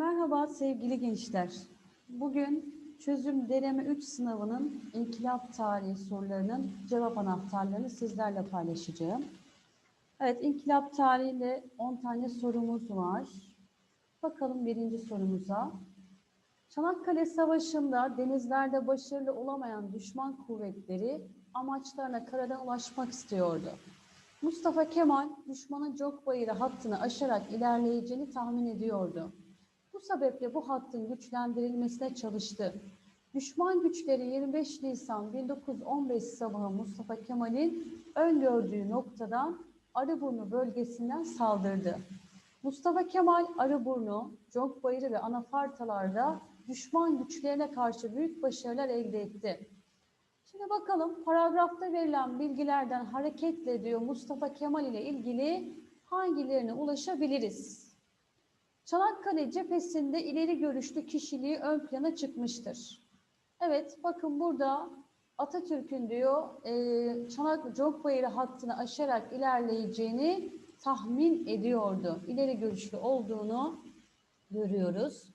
Merhaba sevgili gençler. Bugün çözüm deneme 3 sınavının inkılap tarihi sorularının cevap anahtarlarını sizlerle paylaşacağım. Evet, inkılap tarihiyle 10 tane sorumuz var. Bakalım birinci sorumuza. Çanakkale Savaşı'nda denizlerde başarılı olamayan düşman kuvvetleri amaçlarına karadan ulaşmak istiyordu. Mustafa Kemal düşmanın Çok Bayırı hattını aşarak ilerleyeceğini tahmin ediyordu. Bu sebeple bu hattın güçlendirilmesine çalıştı. Düşman güçleri 25 Nisan 1915 sabahı Mustafa Kemal'in öngördüğü noktadan Arıburnu bölgesinden saldırdı. Mustafa Kemal Arıburnu, Bayırı ve Anafartalar'da düşman güçlerine karşı büyük başarılar elde etti. Şimdi bakalım paragrafta verilen bilgilerden hareketle diyor Mustafa Kemal ile ilgili hangilerine ulaşabiliriz? Çanakkale cephesinde ileri görüşlü kişiliği ön plana çıkmıştır. Evet bakın burada Atatürk'ün diyor e, Çanak Cokbayırı hattını aşarak ilerleyeceğini tahmin ediyordu. İleri görüşlü olduğunu görüyoruz.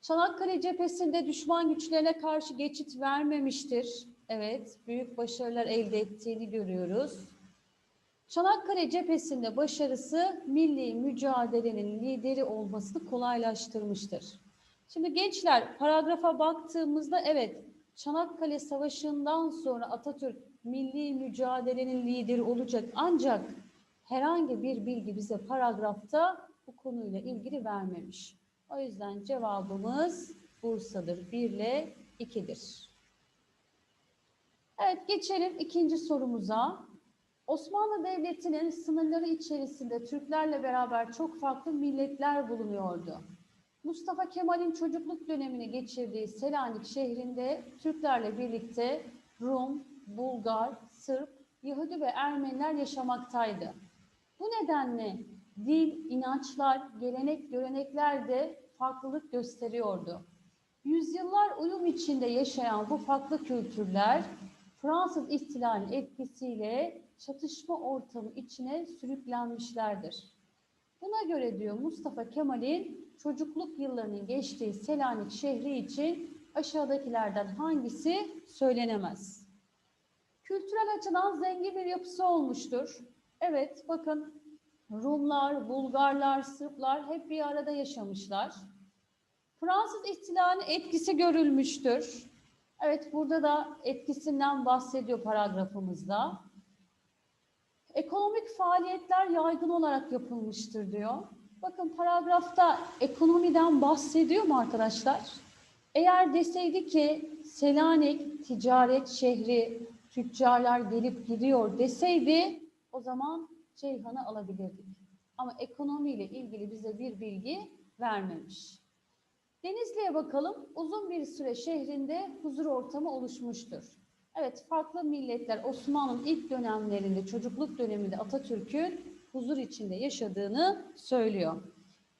Çanakkale cephesinde düşman güçlerine karşı geçit vermemiştir. Evet, büyük başarılar elde ettiğini görüyoruz. Çanakkale cephesinde başarısı milli mücadelenin lideri olmasını kolaylaştırmıştır. Şimdi gençler paragrafa baktığımızda evet Çanakkale Savaşı'ndan sonra Atatürk milli mücadelenin lideri olacak ancak herhangi bir bilgi bize paragrafta bu konuyla ilgili vermemiş. O yüzden cevabımız Bursa'dır. 1 ile 2'dir. Evet geçelim ikinci sorumuza. Osmanlı Devleti'nin sınırları içerisinde Türklerle beraber çok farklı milletler bulunuyordu. Mustafa Kemal'in çocukluk dönemini geçirdiği Selanik şehrinde Türklerle birlikte Rum, Bulgar, Sırp, Yahudi ve Ermeniler yaşamaktaydı. Bu nedenle dil, inançlar, gelenek, görenekler de farklılık gösteriyordu. Yüzyıllar uyum içinde yaşayan bu farklı kültürler Fransız ihtilalinin etkisiyle çatışma ortamı içine sürüklenmişlerdir. Buna göre diyor Mustafa Kemal'in çocukluk yıllarının geçtiği Selanik şehri için aşağıdakilerden hangisi söylenemez? Kültürel açıdan zengin bir yapısı olmuştur. Evet bakın Rumlar, Bulgarlar, Sırplar hep bir arada yaşamışlar. Fransız ihtilalinin etkisi görülmüştür. Evet burada da etkisinden bahsediyor paragrafımızda. Ekonomik faaliyetler yaygın olarak yapılmıştır diyor. Bakın paragrafta ekonomiden bahsediyor mu arkadaşlar? Eğer deseydi ki Selanik ticaret şehri, tüccarlar gelip gidiyor deseydi o zaman Ceyhan'ı alabilirdik. Ama ekonomiyle ilgili bize bir bilgi vermemiş. Denizli'ye bakalım. Uzun bir süre şehrinde huzur ortamı oluşmuştur. Evet, farklı milletler Osmanlı'nın ilk dönemlerinde, çocukluk döneminde Atatürk'ün huzur içinde yaşadığını söylüyor.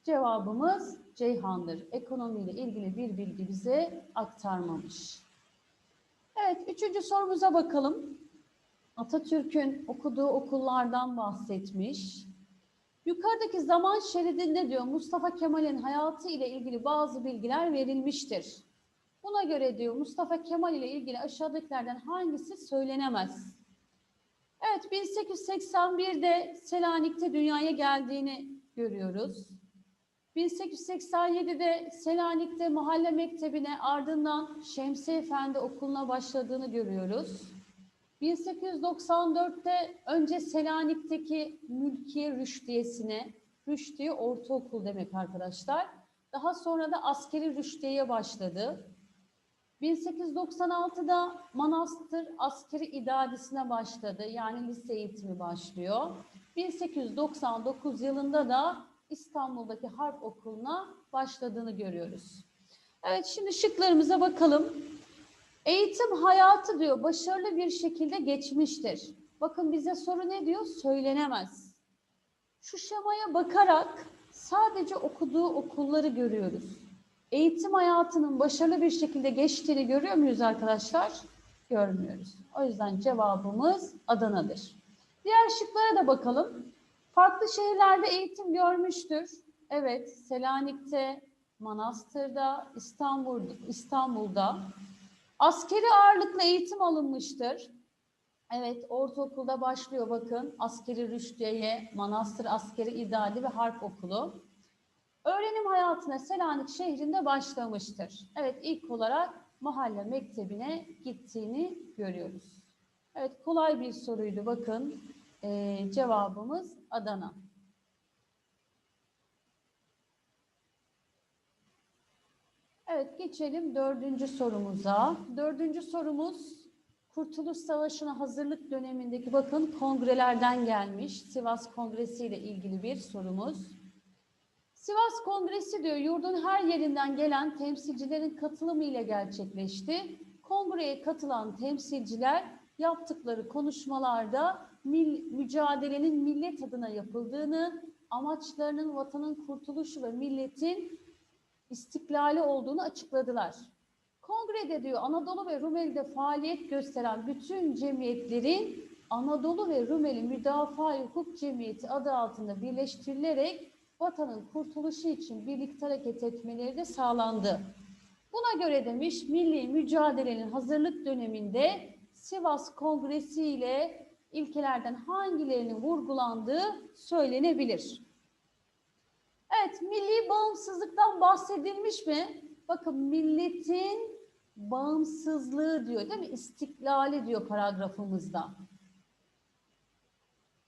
Cevabımız Ceyhan'dır. Ekonomiyle ilgili bir bilgi bize aktarmamış. Evet, üçüncü sorumuza bakalım. Atatürk'ün okuduğu okullardan bahsetmiş. Yukarıdaki zaman şeridinde diyor Mustafa Kemal'in hayatı ile ilgili bazı bilgiler verilmiştir. Buna göre diyor Mustafa Kemal ile ilgili aşağıdakilerden hangisi söylenemez? Evet 1881'de Selanik'te dünyaya geldiğini görüyoruz. 1887'de Selanik'te mahalle mektebine ardından Şemsi Efendi okuluna başladığını görüyoruz. 1894'te önce Selanik'teki Mülkiye Rüştiyesi'ne, Rüştiye Ortaokul demek arkadaşlar. Daha sonra da askeri rüştiyeye başladı. 1896'da Manastır Askeri İdadisi'ne başladı. Yani lise eğitimi başlıyor. 1899 yılında da İstanbul'daki Harp Okulu'na başladığını görüyoruz. Evet şimdi şıklarımıza bakalım. Eğitim hayatı diyor başarılı bir şekilde geçmiştir. Bakın bize soru ne diyor? Söylenemez. Şu şemaya bakarak sadece okuduğu okulları görüyoruz. Eğitim hayatının başarılı bir şekilde geçtiğini görüyor muyuz arkadaşlar? Görmüyoruz. O yüzden cevabımız Adana'dır. Diğer şıklara da bakalım. Farklı şehirlerde eğitim görmüştür. Evet, Selanik'te, Manastır'da, İstanbul, İstanbul'da. Askeri ağırlıklı eğitim alınmıştır. Evet, ortaokulda başlıyor bakın. Askeri Rüşdiye, Manastır Askeri İdadi ve Harp Okulu. Öğrenim hayatına Selanik şehrinde başlamıştır. Evet, ilk olarak mahalle mektebine gittiğini görüyoruz. Evet, kolay bir soruydu bakın. Ee, cevabımız Adana. Evet, geçelim dördüncü sorumuza. Dördüncü sorumuz Kurtuluş Savaşı'na hazırlık dönemindeki bakın kongrelerden gelmiş. Sivas Kongresi ile ilgili bir sorumuz. Sivas Kongresi diyor yurdun her yerinden gelen temsilcilerin katılımı ile gerçekleşti. Kongreye katılan temsilciler yaptıkları konuşmalarda mil, mücadelenin millet adına yapıldığını, amaçlarının vatanın kurtuluşu ve milletin istiklali olduğunu açıkladılar. Kongrede diyor Anadolu ve Rumeli'de faaliyet gösteren bütün cemiyetlerin Anadolu ve Rumeli Müdafaa Hukuk Cemiyeti adı altında birleştirilerek vatanın kurtuluşu için birlikte hareket etmeleri de sağlandı. Buna göre demiş milli mücadelenin hazırlık döneminde Sivas Kongresi ile ilkelerden hangilerinin vurgulandığı söylenebilir. Evet, milli bağımsızlıktan bahsedilmiş mi? Bakın milletin bağımsızlığı diyor değil mi? İstiklali diyor paragrafımızda.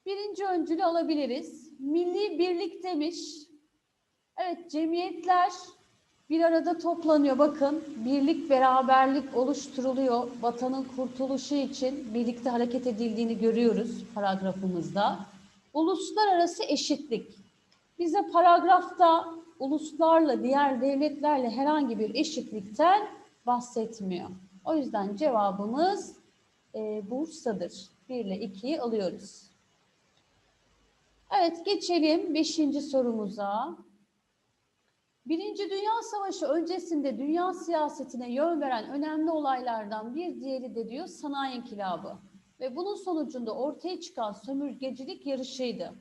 Birinci öncülü alabiliriz. Milli birlik demiş. Evet, cemiyetler bir arada toplanıyor. Bakın, birlik, beraberlik oluşturuluyor. Vatanın kurtuluşu için birlikte hareket edildiğini görüyoruz paragrafımızda. Uluslararası eşitlik. Bize paragrafta uluslarla, diğer devletlerle herhangi bir eşitlikten bahsetmiyor. O yüzden cevabımız e, Bursa'dır. 1 ile 2'yi alıyoruz. Evet geçelim 5. sorumuza. Birinci Dünya Savaşı öncesinde dünya siyasetine yön veren önemli olaylardan bir diğeri de diyor sanayi inkılabı. Ve bunun sonucunda ortaya çıkan sömürgecilik yarışıydı.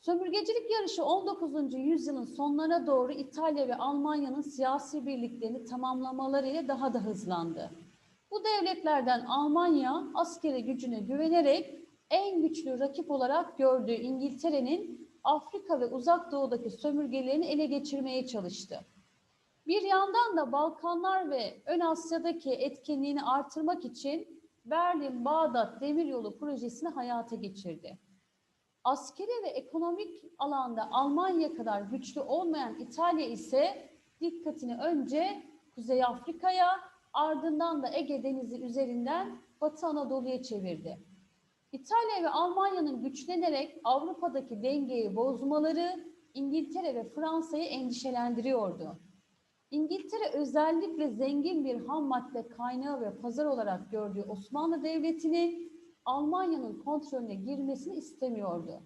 Sömürgecilik yarışı 19. yüzyılın sonlarına doğru İtalya ve Almanya'nın siyasi birliklerini tamamlamalarıyla daha da hızlandı. Bu devletlerden Almanya askeri gücüne güvenerek en güçlü rakip olarak gördüğü İngiltere'nin Afrika ve Uzak Doğu'daki sömürgelerini ele geçirmeye çalıştı. Bir yandan da Balkanlar ve Ön Asya'daki etkinliğini artırmak için Berlin-Bağdat Demiryolu projesini hayata geçirdi. Askeri ve ekonomik alanda Almanya kadar güçlü olmayan İtalya ise dikkatini önce Kuzey Afrika'ya ardından da Ege Denizi üzerinden Batı Anadolu'ya çevirdi. İtalya ve Almanya'nın güçlenerek Avrupa'daki dengeyi bozmaları İngiltere ve Fransa'yı endişelendiriyordu. İngiltere özellikle zengin bir ham madde kaynağı ve pazar olarak gördüğü Osmanlı Devleti'nin Almanya'nın kontrolüne girmesini istemiyordu.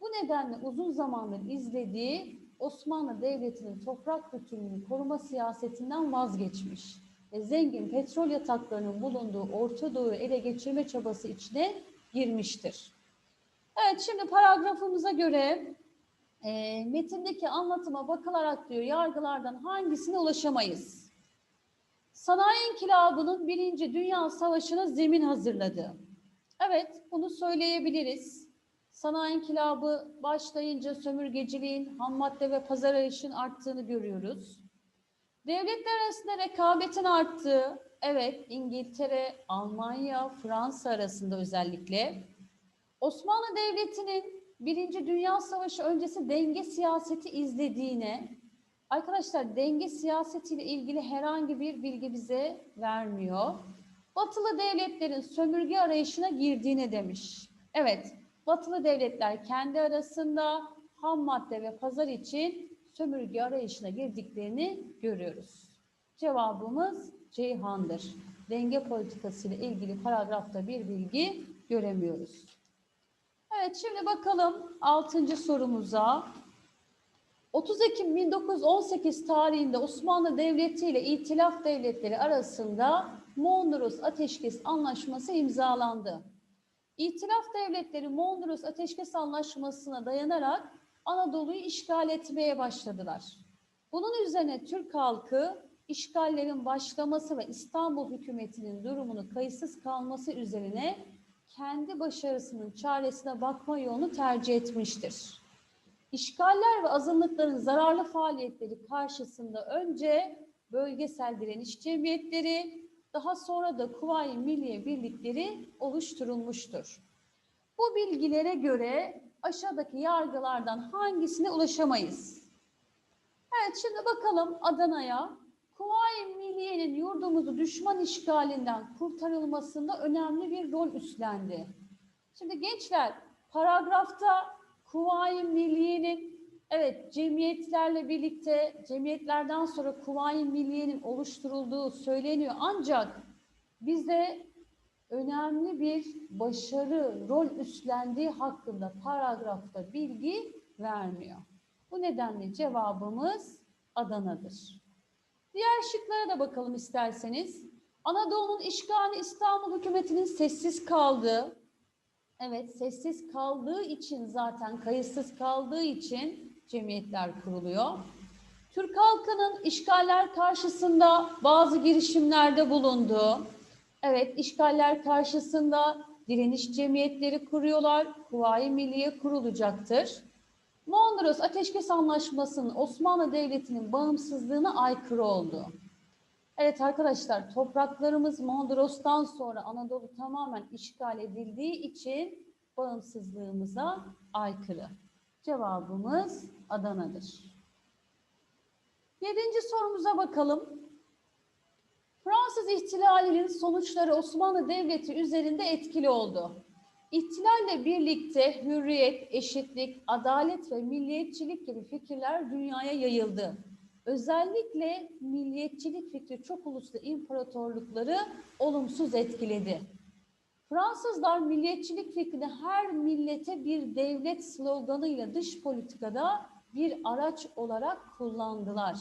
Bu nedenle uzun zamandır izlediği Osmanlı Devleti'nin toprak bütünlüğünü koruma siyasetinden vazgeçmiş ve zengin petrol yataklarının bulunduğu Orta Doğu'yu ele geçirme çabası içine girmiştir. Evet şimdi paragrafımıza göre e, metindeki anlatıma bakılarak diyor yargılardan hangisine ulaşamayız? Sanayi İnkılabı'nın Birinci Dünya Savaşı'na zemin hazırladı. Evet bunu söyleyebiliriz. Sanayi İnkılabı başlayınca sömürgeciliğin, ham madde ve pazar arayışın arttığını görüyoruz. Devletler arasında rekabetin arttığı, evet İngiltere, Almanya, Fransa arasında özellikle. Osmanlı Devleti'nin Birinci Dünya Savaşı öncesi denge siyaseti izlediğine, arkadaşlar denge siyasetiyle ilgili herhangi bir bilgi bize vermiyor. Batılı devletlerin sömürge arayışına girdiğine demiş. Evet, Batılı devletler kendi arasında ham madde ve pazar için sömürge arayışına girdiklerini görüyoruz. Cevabımız Ceyhan'dır. Denge politikası ile ilgili paragrafta bir bilgi göremiyoruz. Evet şimdi bakalım 6. sorumuza. 30 Ekim 1918 tarihinde Osmanlı Devleti ile İtilaf Devletleri arasında Mondros Ateşkes Anlaşması imzalandı. İtilaf devletleri Mondros Ateşkes Anlaşması'na dayanarak Anadolu'yu işgal etmeye başladılar. Bunun üzerine Türk halkı işgallerin başlaması ve İstanbul hükümetinin durumunu kayıtsız kalması üzerine kendi başarısının çaresine bakma yolunu tercih etmiştir. İşgaller ve azınlıkların zararlı faaliyetleri karşısında önce bölgesel direniş cemiyetleri, daha sonra da Kuvayi Milliye Birlikleri oluşturulmuştur. Bu bilgilere göre aşağıdaki yargılardan hangisine ulaşamayız? Evet şimdi bakalım Adana'ya. Kuvayi Milliye'nin yurdumuzu düşman işgalinden kurtarılmasında önemli bir rol üstlendi. Şimdi gençler paragrafta Kuvayi Milliye'nin evet cemiyetlerle birlikte cemiyetlerden sonra Kuvayi Milliye'nin oluşturulduğu söyleniyor ancak bize önemli bir başarı, rol üstlendiği hakkında paragrafta bilgi vermiyor. Bu nedenle cevabımız Adana'dır. Diğer şıklara da bakalım isterseniz. Anadolu'nun işgali İstanbul hükümetinin sessiz kaldığı, evet sessiz kaldığı için zaten kayıtsız kaldığı için cemiyetler kuruluyor. Türk halkının işgaller karşısında bazı girişimlerde bulunduğu, evet işgaller karşısında direniş cemiyetleri kuruyorlar, Kuvayi Milliye kurulacaktır. Mondros Ateşkes Anlaşması'nın Osmanlı Devleti'nin bağımsızlığına aykırı oldu. Evet arkadaşlar topraklarımız Mondros'tan sonra Anadolu tamamen işgal edildiği için bağımsızlığımıza aykırı. Cevabımız Adana'dır. Yedinci sorumuza bakalım. Fransız ihtilalinin sonuçları Osmanlı Devleti üzerinde etkili oldu. İhtilalle birlikte hürriyet, eşitlik, adalet ve milliyetçilik gibi fikirler dünyaya yayıldı. Özellikle milliyetçilik fikri çok uluslu imparatorlukları olumsuz etkiledi. Fransızlar milliyetçilik fikrini her millete bir devlet sloganıyla dış politikada bir araç olarak kullandılar.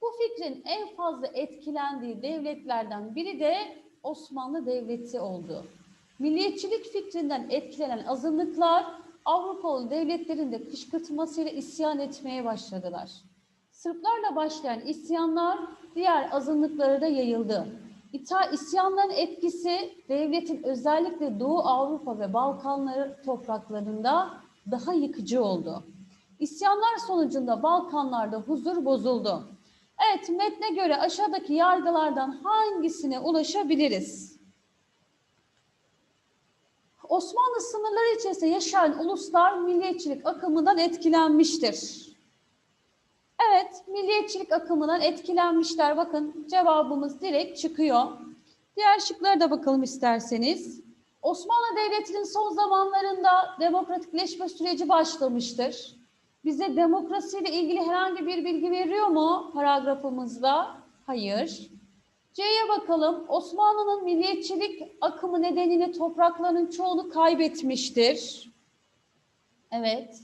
Bu fikrin en fazla etkilendiği devletlerden biri de Osmanlı Devleti oldu. Milliyetçilik fikrinden etkilenen azınlıklar Avrupalı devletlerin de kışkırtmasıyla isyan etmeye başladılar. Sırplarla başlayan isyanlar diğer azınlıklara da yayıldı. İta isyanların etkisi devletin özellikle Doğu Avrupa ve Balkanları topraklarında daha yıkıcı oldu. İsyanlar sonucunda Balkanlarda huzur bozuldu. Evet, metne göre aşağıdaki yargılardan hangisine ulaşabiliriz? Osmanlı sınırları içerisinde yaşayan uluslar milliyetçilik akımından etkilenmiştir. Evet, milliyetçilik akımından etkilenmişler. Bakın cevabımız direkt çıkıyor. Diğer şıklara da bakalım isterseniz. Osmanlı Devleti'nin son zamanlarında demokratikleşme süreci başlamıştır. Bize demokrasiyle ilgili herhangi bir bilgi veriyor mu paragrafımızda? Hayır. C'ye bakalım. Osmanlı'nın milliyetçilik akımı nedeniyle topraklarının çoğunu kaybetmiştir. Evet.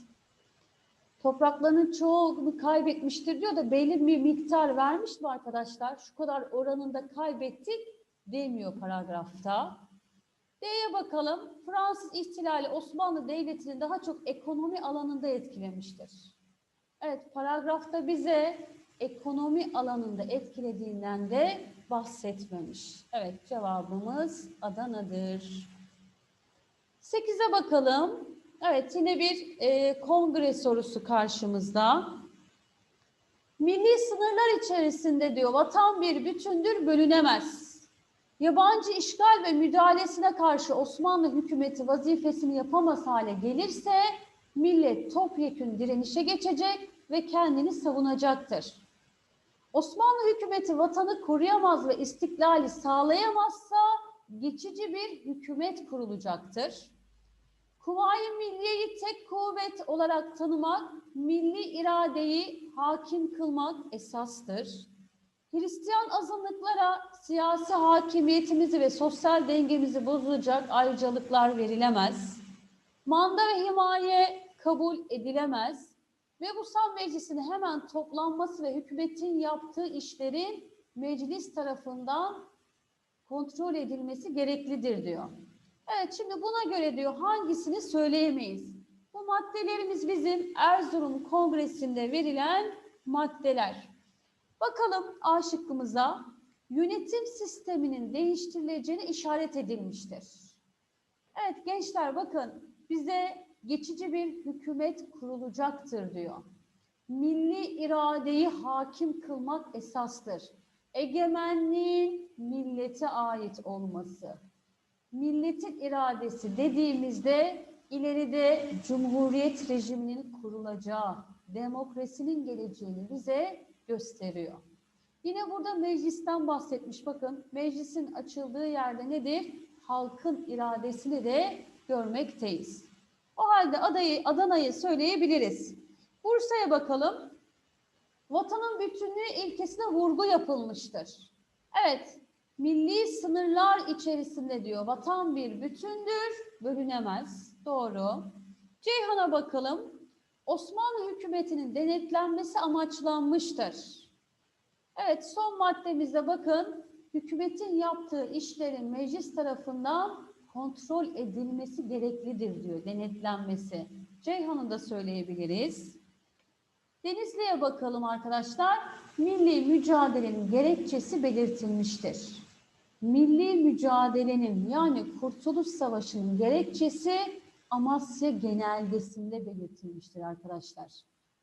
Topraklarının çoğunu kaybetmiştir diyor da belli bir miktar vermiş mi arkadaşlar? Şu kadar oranında kaybettik demiyor paragrafta. D'ye bakalım. Fransız ihtilali Osmanlı Devleti'ni daha çok ekonomi alanında etkilemiştir. Evet, paragrafta bize ekonomi alanında etkilediğinden de bahsetmemiş. Evet, cevabımız Adana'dır. 8'e bakalım. Evet, yine bir e, kongre sorusu karşımızda. Milli sınırlar içerisinde diyor, vatan bir bütündür, bölünemez. Yabancı işgal ve müdahalesine karşı Osmanlı hükümeti vazifesini yapamaz hale gelirse millet topyekün direnişe geçecek ve kendini savunacaktır. Osmanlı hükümeti vatanı koruyamaz ve istiklali sağlayamazsa geçici bir hükümet kurulacaktır. Kuvayi Milliye'yi tek kuvvet olarak tanımak, milli iradeyi hakim kılmak esastır. Hristiyan azınlıklara siyasi hakimiyetimizi ve sosyal dengemizi bozacak ayrıcalıklar verilemez. Manda ve himaye kabul edilemez. Mebusan Meclisi'nin hemen toplanması ve hükümetin yaptığı işlerin meclis tarafından kontrol edilmesi gereklidir diyor. Evet şimdi buna göre diyor hangisini söyleyemeyiz. Bu maddelerimiz bizim Erzurum Kongresi'nde verilen maddeler. Bakalım A şıkkımıza yönetim sisteminin değiştirileceğini işaret edilmiştir. Evet gençler bakın bize geçici bir hükümet kurulacaktır diyor. Milli iradeyi hakim kılmak esastır. Egemenliğin millete ait olması. Milletin iradesi dediğimizde ileride cumhuriyet rejiminin kurulacağı, demokrasinin geleceğini bize gösteriyor. Yine burada meclisten bahsetmiş. Bakın meclisin açıldığı yerde nedir? Halkın iradesini de görmekteyiz. O halde adayı, Adana'yı söyleyebiliriz. Bursa'ya bakalım. Vatanın bütünlüğü ilkesine vurgu yapılmıştır. Evet, milli sınırlar içerisinde diyor. Vatan bir bütündür, bölünemez. Doğru. Ceyhan'a bakalım. Osmanlı hükümetinin denetlenmesi amaçlanmıştır. Evet, son maddemizde bakın. Hükümetin yaptığı işlerin meclis tarafından kontrol edilmesi gereklidir diyor, denetlenmesi. Ceyhan'ı da söyleyebiliriz. Denizli'ye bakalım arkadaşlar. Milli mücadelenin gerekçesi belirtilmiştir. Milli mücadelenin yani Kurtuluş Savaşı'nın gerekçesi Amasya Genelgesi'nde belirtilmiştir arkadaşlar.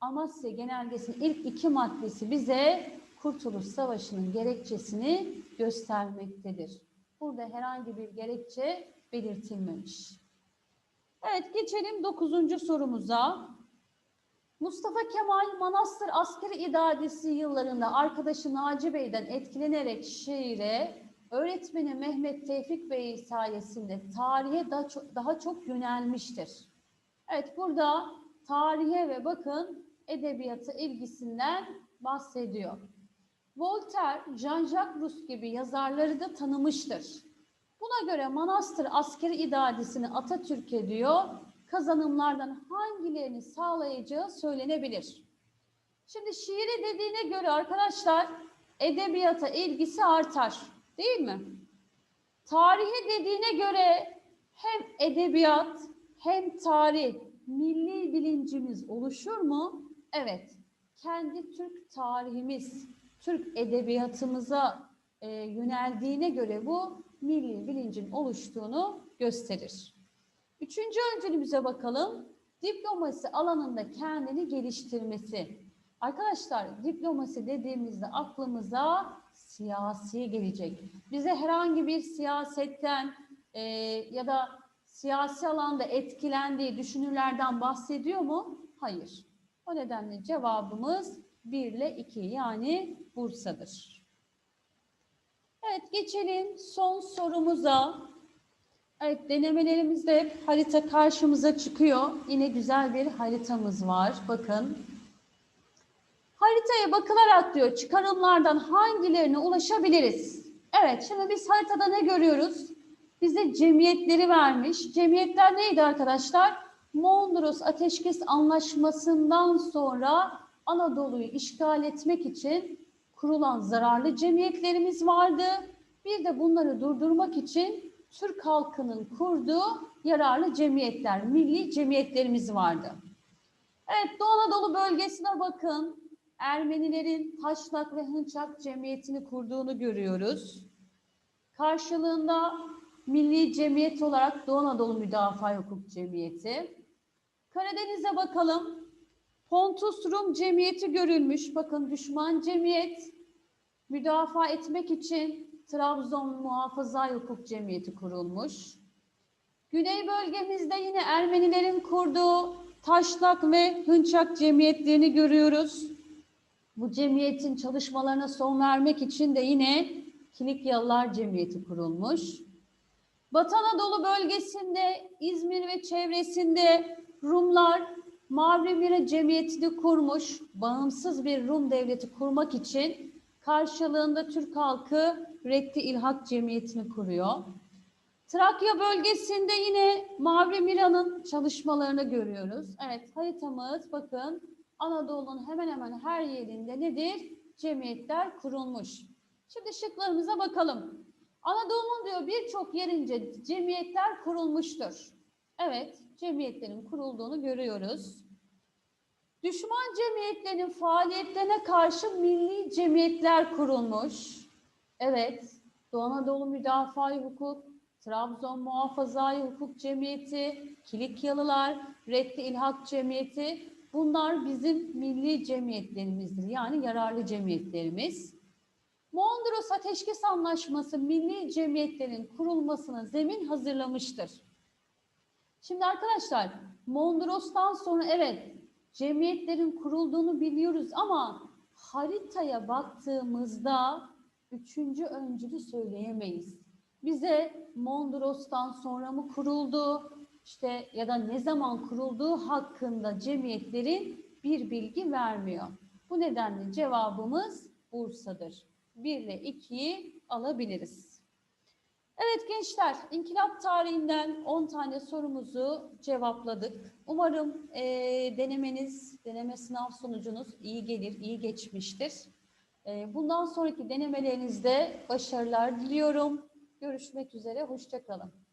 Amasya Genelgesi'nin ilk iki maddesi bize Kurtuluş Savaşı'nın gerekçesini göstermektedir. Burada herhangi bir gerekçe belirtilmemiş. Evet geçelim dokuzuncu sorumuza. Mustafa Kemal Manastır Askeri İdaresi yıllarında arkadaşı Naci Bey'den etkilenerek şiire, öğretmeni Mehmet Tevfik Bey sayesinde tarihe daha çok, daha çok yönelmiştir. Evet burada tarihe ve bakın edebiyata ilgisinden bahsediyor. Voltaire, Jean-Jacques Rousseau gibi yazarları da tanımıştır. Buna göre Manastır Askeri İdaresi'ni Atatürk'e diyor, kazanımlardan hangilerini sağlayacağı söylenebilir. Şimdi şiiri dediğine göre arkadaşlar edebiyata ilgisi artar değil mi? Tarihi dediğine göre hem edebiyat hem tarih milli bilincimiz oluşur mu? Evet. Kendi Türk tarihimiz, Türk edebiyatımıza e, yöneldiğine göre bu milli bilincin oluştuğunu gösterir. Üçüncü öncülümüze bakalım. Diplomasi alanında kendini geliştirmesi. Arkadaşlar diplomasi dediğimizde aklımıza siyasi gelecek. Bize herhangi bir siyasetten e, ya da siyasi alanda etkilendiği düşünürlerden bahsediyor mu? Hayır. O nedenle cevabımız 1 ile 2 yani Bursa'dır. Evet geçelim son sorumuza. Evet denemelerimizde hep harita karşımıza çıkıyor. Yine güzel bir haritamız var. Bakın. Haritaya bakılarak diyor çıkarımlardan hangilerine ulaşabiliriz? Evet şimdi biz haritada ne görüyoruz? Bize cemiyetleri vermiş. Cemiyetler neydi arkadaşlar? Mondros Ateşkes Anlaşması'ndan sonra Anadolu'yu işgal etmek için kurulan zararlı cemiyetlerimiz vardı. Bir de bunları durdurmak için Türk halkının kurduğu yararlı cemiyetler, milli cemiyetlerimiz vardı. Evet, Doğu Anadolu bölgesine bakın. Ermenilerin Taşnak ve Hınçak Cemiyeti'ni kurduğunu görüyoruz. Karşılığında milli cemiyet olarak Doğu Anadolu Müdafaa Hukuk Cemiyeti. Karadeniz'e bakalım. Pontus Rum Cemiyeti görülmüş. Bakın düşman cemiyet müdafaa etmek için Trabzon Muhafaza Hukuk Cemiyeti kurulmuş. Güney bölgemizde yine Ermenilerin kurduğu Taşlak ve Hınçak cemiyetlerini görüyoruz. Bu cemiyetin çalışmalarına son vermek için de yine Kilikyalılar Cemiyeti kurulmuş. Batı Anadolu bölgesinde İzmir ve çevresinde Rumlar Mavri Mira Cemiyeti'ni kurmuş. Bağımsız bir Rum devleti kurmak için karşılığında Türk halkı Reddi İlhak Cemiyeti'ni kuruyor. Trakya bölgesinde yine Mavri Mira'nın çalışmalarını görüyoruz. Evet haritamız bakın Anadolu'nun hemen hemen her yerinde nedir? Cemiyetler kurulmuş. Şimdi şıklarımıza bakalım. Anadolu'nun diyor birçok yerince cemiyetler kurulmuştur. Evet, cemiyetlerin kurulduğunu görüyoruz. Düşman cemiyetlerin faaliyetlerine karşı milli cemiyetler kurulmuş. Evet, Doğu Anadolu Müdafaa Hukuk, Trabzon Muhafazai Hukuk Cemiyeti, Kilikyalılar, Reddi İlhak Cemiyeti bunlar bizim milli cemiyetlerimizdir. Yani yararlı cemiyetlerimiz. Mondros Ateşkes Anlaşması milli cemiyetlerin kurulmasına zemin hazırlamıştır. Şimdi arkadaşlar Mondros'tan sonra evet cemiyetlerin kurulduğunu biliyoruz ama haritaya baktığımızda üçüncü öncülü söyleyemeyiz. Bize Mondros'tan sonra mı kuruldu işte ya da ne zaman kurulduğu hakkında cemiyetlerin bir bilgi vermiyor. Bu nedenle cevabımız Bursa'dır. 1 ile 2'yi alabiliriz. Evet gençler, inkılap tarihinden 10 tane sorumuzu cevapladık. Umarım eee, denemeniz, deneme sınav sonucunuz iyi gelir, iyi geçmiştir. Eee, bundan sonraki denemelerinizde başarılar diliyorum. Görüşmek üzere, hoşçakalın.